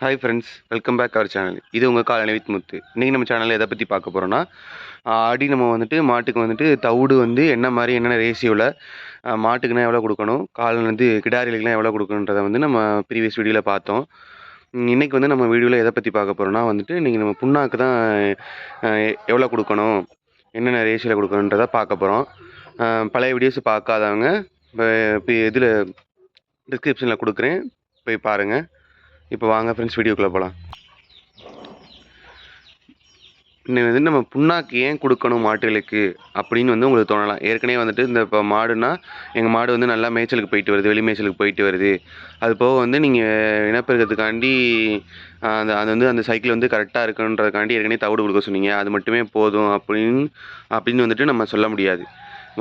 Hi friends welcome back our channel இது உங்கள் colony with முத்து. இன்றைக்கி நம்ம சேனலில் எதை பற்றி பார்க்க போகிறோன்னா ஆடி நம்ம வந்துட்டு மாட்டுக்கு வந்துட்டு தவிடு வந்து என்ன மாதிரி என்னென்ன ரேஷியோவில் மாட்டுக்குன்னா எவ்வளோ கொடுக்கணும் கால் வந்து கிடாரிகளுக்குலாம் எவ்வளோ கொடுக்கணுன்றதை வந்து நம்ம ப்ரீவியஸ் வீடியோவில் பார்த்தோம். இன்றைக்கி வந்து நம்ம வீடியோவில் எதை பற்றி பார்க்க போகிறோன்னா வந்துட்டு இன்றைக்கி நம்ம புண்ணாக்கு தான் எவ்வளோ கொடுக்கணும் என்னென்ன ரேஷியோவில் கொடுக்கணுன்றதை பார்க்க போகிறோம் பழைய வீடியோஸ் பார்க்காதவங்க இப்போ இதில் டிஸ்கிரிப்ஷனில் கொடுக்குறேன். போய் பாருங்கள் இப்போ வாங்க ஃப்ரெண்ட்ஸ் வீடியோக்குள்ளே போகலாம் இன்னும் வந்து நம்ம புண்ணாக்கு ஏன் கொடுக்கணும் மாட்டுகளுக்கு அப்படின்னு வந்து உங்களுக்கு தோணலாம். ஏற்கனவே வந்துட்டு இந்த இப்போ மாடுனா எங்கள் மாடு வந்து நல்லா மேய்ச்சலுக்கு போயிட்டு வருது வெளி மேய்ச்சலுக்கு போயிட்டு வருது. அது போக வந்து நீங்கள் இனப்பெருக்கிறதுக்காண்டி அந்த அது வந்து அந்த சைக்கிள் வந்து கரெக்டாக இருக்குன்றதுக்காண்டி ஏற்கனவே தவிடு கொடுக்க சொன்னீங்க. அது மட்டுமே போதும் அப்படின்னு அப்படின்னு வந்துட்டு நம்ம சொல்ல முடியாது.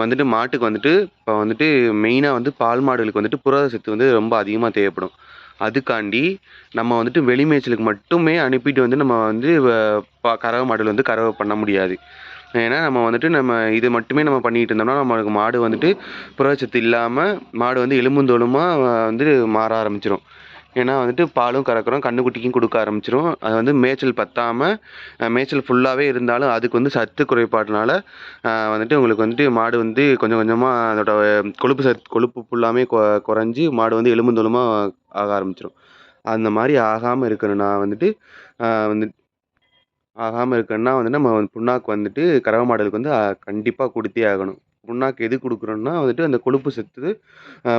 வந்துட்டு மாட்டுக்கு வந்துட்டு இப்போ வந்துட்டு மெயினாக வந்து பால் மாடுகளுக்கு வந்துட்டு புரத சத்து வந்து ரொம்ப அதிகமாக தேவைப்படும். அதுக்காண்டி நம்ம வந்துட்டு வெளி மேய்ச்சலுக்கு மட்டுமே அனுப்பிட்டு வந்து நம்ம வந்து வ- ப- கறவை மாடுகள் வந்து கறவை பண்ண முடியாது. ஏன்னா நம்ம வந்துட்டு நம்ம இது மட்டுமே நம்ம பண்ணிகிட்டு இருந்தோம்னா நம்மளுக்கு மாடு வந்துட்டு புரதச்சத்து இல்லாமல் மாடு வந்து எலும்புந்தோலுமாக வந்து மாற ஆரம்பிச்சிடும் ஏன்னா வந்துட்டு பாலும் கறக்கிறோம் கண்ணுக்குட்டிக்கும் கொடுக்க ஆரம்பிச்சிரும். அது வந்து மேய்ச்சல் பத்தாமல் மேய்ச்சல் ஃபுல்லாகவே இருந்தாலும் அதுக்கு வந்து சத்து குறைபாடுனால வந்துட்டு உங்களுக்கு வந்துட்டு மாடு வந்து கொஞ்சம் கொஞ்சமாக அதோட கொழுப்பு சத் கொழுப்பு ஃபுல்லாமே கொ குறைஞ்சி மாடு வந்து எலும்புந்தோலுமாக ஆக ஆரம்பிச்சிரும். அந்த மாதிரி ஆகாமல் இருக்கணும்னா வந்துட்டு வந்து ஆகாமல் இருக்கணும்னா வந்து நம்ம வந்து புண்ணாக்கு வந்துட்டு கறவை மாடுகளுக்கு வந்து கண்டிப்பாக கொடுத்தே ஆகணும். புண்ணாக்கு எது கொடுக்குறோன்னா வந்துட்டு அந்த கொழுப்பு சத்து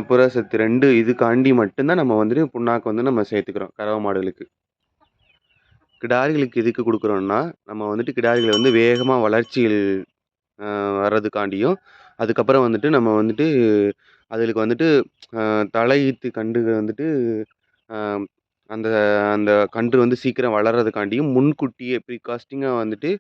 புற சத்து ரெண்டு இதுக்காண்டி மட்டும்தான் நம்ம வந்துட்டு புண்ணாக்கு வந்து நம்ம சேர்த்துக்கிறோம் கறவை மாடுகளுக்கு. கிடாரிகளுக்கு எதுக்கு கொடுக்குறோன்னா நம்ம வந்துட்டு கிடாரிகளை வந்து வேகமாக வளர்ச்சியில் வர்றதுக்காண்டியும் அதுக்கப்புறம் வந்துட்டு நம்ம வந்துட்டு அதுகளுக்கு வந்துட்டு தலையீத்து கன்றுகள் வந்துட்டு அந்த அந்த கன்று வந்து சீக்கிரம் வளர்றதுக்காண்டியும் முன்கூட்டியே ப்ரீகாஸ்டிங்காக வந்துட்டு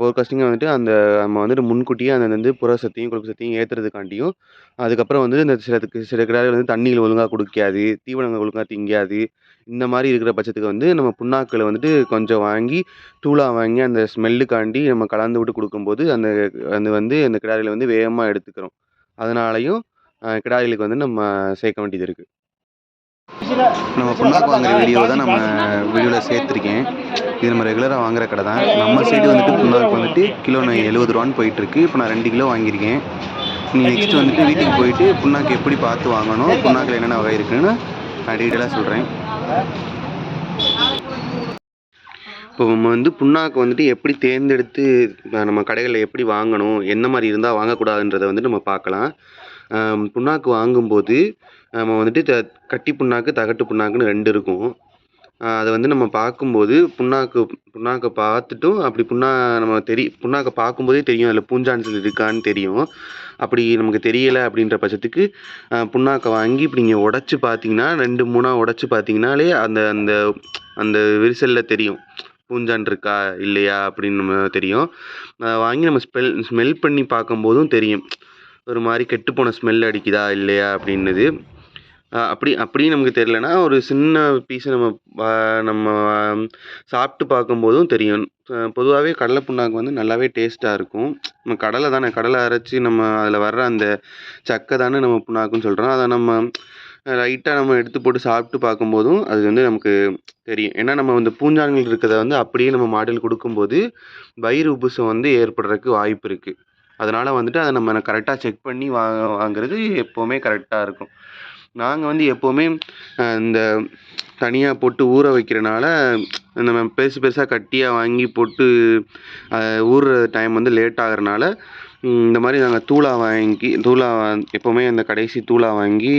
போர்காஸ்டிங்காக வந்துட்டு அந்த நம்ம வந்துட்டு முன்கூட்டியே அந்த வந்து புற சத்தையும் கொழுப்பு சத்தையும் ஏற்றுறதுக்காண்டியும் அதுக்கப்புறம் வந்து இந்த சில சில கிடாரிகள் வந்து தண்ணிகள் ஒழுங்காக குடிக்காது தீவனங்கள் ஒழுங்காக திங்காது இந்த மாதிரி இருக்கிற பட்சத்துக்கு வந்து நம்ம புண்ணாக்களை வந்துட்டு கொஞ்சம் வாங்கி தூளாக வாங்கி அந்த ஸ்மெல்லுக்காண்டி நம்ம கலந்து விட்டு கொடுக்கும்போது அந்த அந்த வந்து அந்த கிடாரிகளை வந்து வேகமாக எடுத்துக்கிறோம். அதனாலையும் கிடாரிகளுக்கு வந்து நம்ம சேர்க்க வேண்டியது இருக்குது நம்ம புண்ணாக்கு வாங்குற வீடியோ தான் நம்ம வீடியோவில் சேர்த்துருக்கேன். இது நம்ம ரெகுலராக வாங்குற கடை தான். நம்ம சைடு வந்துட்டு புண்ணாக்கு வந்துட்டு கிலோ நான் எழுபது ரூபான்னு போயிட்டுருக்கு. இப்போ நான் ரெண்டு கிலோ வாங்கியிருக்கேன். நீ நெக்ஸ்ட் வந்துட்டு வீட்டுக்கு போயிட்டு புண்ணாக்கு எப்படி பார்த்து வாங்கணும் புண்ணாக்கில் என்னென்ன வகை இருக்குன்னு நான் டீட்டெயிலாக சொல்கிறேன் இப்போ நம்ம வந்து புண்ணாக்கு வந்துட்டு எப்படி தேர்ந்தெடுத்து நம்ம கடைகளில் எப்படி வாங்கணும் என்ன மாதிரி இருந்தால் வாங்கக்கூடாதுன்றதை வந்து நம்ம பார்க்கலாம். புண்ணாக்கு வாங்கும்போது நம்ம வந்துட்டு த கட்டி புண்ணாக்கு தகட்டு புண்ணாக்குன்னு ரெண்டு இருக்கும். அதை வந்து நம்ம பார்க்கும்போது புண்ணாக்கு புண்ணாக்கை பார்த்துட்டும் அப்படி புண்ணா நம்ம தெரி புண்ணாக்கை பார்க்கும்போதே தெரியும் அதில் பூஞ்சான்கள் இருக்கான்னு தெரியும். அப்படி நமக்கு தெரியலை அப்படின்ற பட்சத்துக்கு புண்ணாக்கை வாங்கி இப்படி நீங்கள் உடச்சி பார்த்தீங்கன்னா ரெண்டு மூணாக உடச்சி பார்த்தீங்கனாலே அந்த அந்த அந்த விரிசலில் தெரியும். பூஞ்சான் இருக்கா இல்லையா அப்படின்னு நம்ம தெரியும். அதை வாங்கி நம்ம ஸ்மெல் ஸ்மெல் பண்ணி பார்க்கும்போதும் தெரியும். ஒரு மாதிரி கெட்டுப்போன ஸ்மெல் அடிக்குதா இல்லையா அப்படின்னுது. அப்படி அப்படியும் நமக்கு தெரிலனா ஒரு சின்ன பீஸை நம்ம நம்ம சாப்பிட்டு பார்க்கும்போதும் தெரியும். பொதுவாகவே கடலை புண்ணாக்கு வந்து நல்லாவே டேஸ்ட்டாக இருக்கும். நம்ம கடலை தானே கடலை அரைச்சி நம்ம அதில் வர்ற அந்த சக்கை தானே நம்ம புண்ணாக்குன்னு சொல்கிறோம் அதை நம்ம லைட்டாக நம்ம எடுத்து போட்டு சாப்பிட்டு பார்க்கும்போதும் அது வந்து நமக்கு தெரியும். ஏன்னா நம்ம இந்த பூஞ்சான்கள் இருக்கிறத வந்து அப்படியே நம்ம மாடல் கொடுக்கும்போது வயிறு உப்புசம் வந்து ஏற்படுறதுக்கு வாய்ப்பு இருக்குது அதனால் வந்துட்டு அதை நம்ம கரெக்டாக செக் பண்ணி வா வாங்குறது எப்போவுமே கரெக்டாக இருக்கும். நாங்கள் வந்து எப்போவுமே இந்த தனியாக போட்டு ஊற வைக்கிறனால நம்ம பெருசு பெருசாக கட்டியாக வாங்கி போட்டு ஊறுற டைம் வந்து லேட் ஆகிறனால இந்த மாதிரி நாங்கள் தூளா வாங்கி தூளா எப்போவுமே அந்த கடைசி தூளா வாங்கி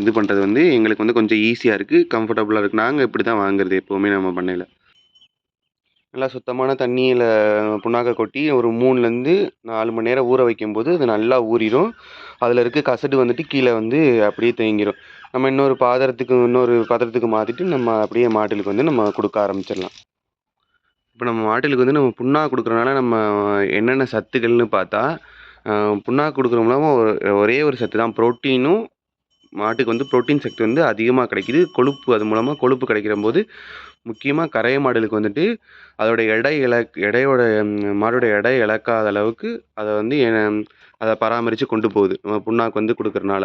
இது பண்ணுறது வந்து எங்களுக்கு வந்து கொஞ்சம் ஈஸியாக இருக்குது கம்ஃபர்டபுளாக இருக்குது நாங்கள் இப்படி தான் வாங்குறது எப்போவுமே நம்ம பண்ணையில். நல்லா சுத்தமான தண்ணியில் புண்ணாக்கை கொட்டி ஒரு மூணுலேருந்து நாலு மணி நேரம் ஊற வைக்கும்போது அது நல்லா ஊறிடும். அதில் இருக்க கசடு வந்துட்டு கீழே வந்து அப்படியே தேங்கிடும் நம்ம இன்னொரு பாத்திரத்துக்கு இன்னொரு பாத்திரத்துக்கு மாற்றிட்டு நம்ம அப்படியே மாட்டுகளுக்கு வந்து நம்ம கொடுக்க ஆரம்பிச்சிடலாம். இப்போ நம்ம மாட்டிலுக்கு வந்து நம்ம புண்ணாக்கு கொடுக்குறனால நம்ம என்னென்ன சத்துக்கள்னு பார்த்தா புண்ணாக்கு கொடுக்குறோம்னா ஒரு- ஒரே ஒரு சத்து தான் ப்ரோட்டீனும் மாட்டுக்கு வந்து புரோட்டீன் சக்தி வந்து அதிகமாக கிடைக்கிது. கொழுப்பு அது மூலமாக கொழுப்பு கிடைக்கிற போது முக்கியமாக கரைய மாடுகளுக்கு வந்துட்டு அதோட எடை இழக் எடையோட மாடோட எடை இழக்காத அளவுக்கு அதை வந்து அதை பராமரித்து கொண்டு போகுது. நம்ம புண்ணாக்கு வந்து கொடுக்குறனால.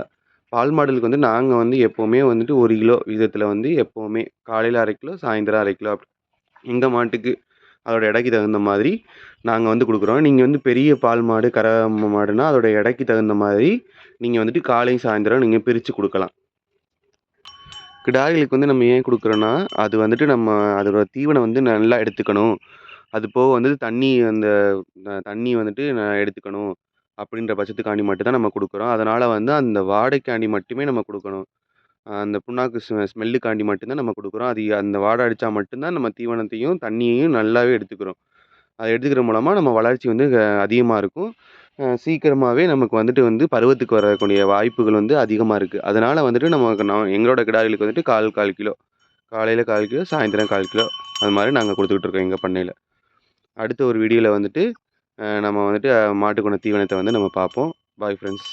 பால் மாடலுக்கு வந்து நாங்கள் வந்து எப்போவுமே வந்துட்டு ஒரு கிலோ விதத்தில் வந்து எப்போவுமே காலையில் அரை கிலோ, சாயந்தரம் அரை கிலோ அப்படி எங்கள் மாட்டுக்கு அதோட எடைக்கு தகுந்த மாதிரி நாங்கள் வந்து கொடுக்குறோம் நீங்கள் வந்து பெரிய பால் மாடு, கற மாடுனா அதோட எடைக்கு தகுந்த மாதிரி நீங்கள் வந்துட்டு காலையும் சாயந்தரம் நீங்கள் பிரித்து கொடுக்கலாம் கிடாய்களுக்கு வந்து நம்ம ஏன் கொடுக்குறோன்னா அது வந்துட்டு நம்ம அதோட தீவனம் வந்து நல்லா எடுத்துக்கணும். அது போக வந்து தண்ணி அந்த தண்ணி வந்துட்டு எடுத்துக்கணும். அப்படின்ற பட்சத்துக்காண்டி மட்டும் தான் நம்ம கொடுக்குறோம் அதனால் வந்து அந்த வாடைக்காண்டி மட்டுமே நம்ம கொடுக்கணும் அந்த புண்ணாக்கு ஸ்மெ ஸ்மெல்லுக்காண்டி மட்டும்தான் நம்ம கொடுக்குறோம் அது அந்த வாடை அடித்தா மட்டும்தான் நம்ம தீவனத்தையும், தண்ணியையும் நல்லாவே எடுத்துக்கிறோம். அதை எடுத்துக்கிற மூலமாக நம்ம வளர்ச்சி வந்து அதிகமாக இருக்கும். சீக்கிரமாகவே நமக்கு வந்துட்டு வந்து பருவத்துக்கு வரக்கூடிய வாய்ப்புகள் வந்து அதிகமாக இருக்குது அதனால் வந்துட்டு நமக்கு நான் எங்களோட கிடாரிகளுக்கு வந்துட்டு 1/4 1/4 கிலோ. காலையில் கால் கிலோ, சாயந்தரம் 1/4 கிலோ. அது மாதிரி நாங்கள் கொடுத்துக்கிட்டு இருக்கோம் எங்கள் பண்ணையில் அடுத்த ஒரு வீடியோவில் வந்துட்டு நம்ம வந்துட்டு மாட்டுக்கான தீவனத்தை வந்து நம்ம பார்ப்போம். Bye friends.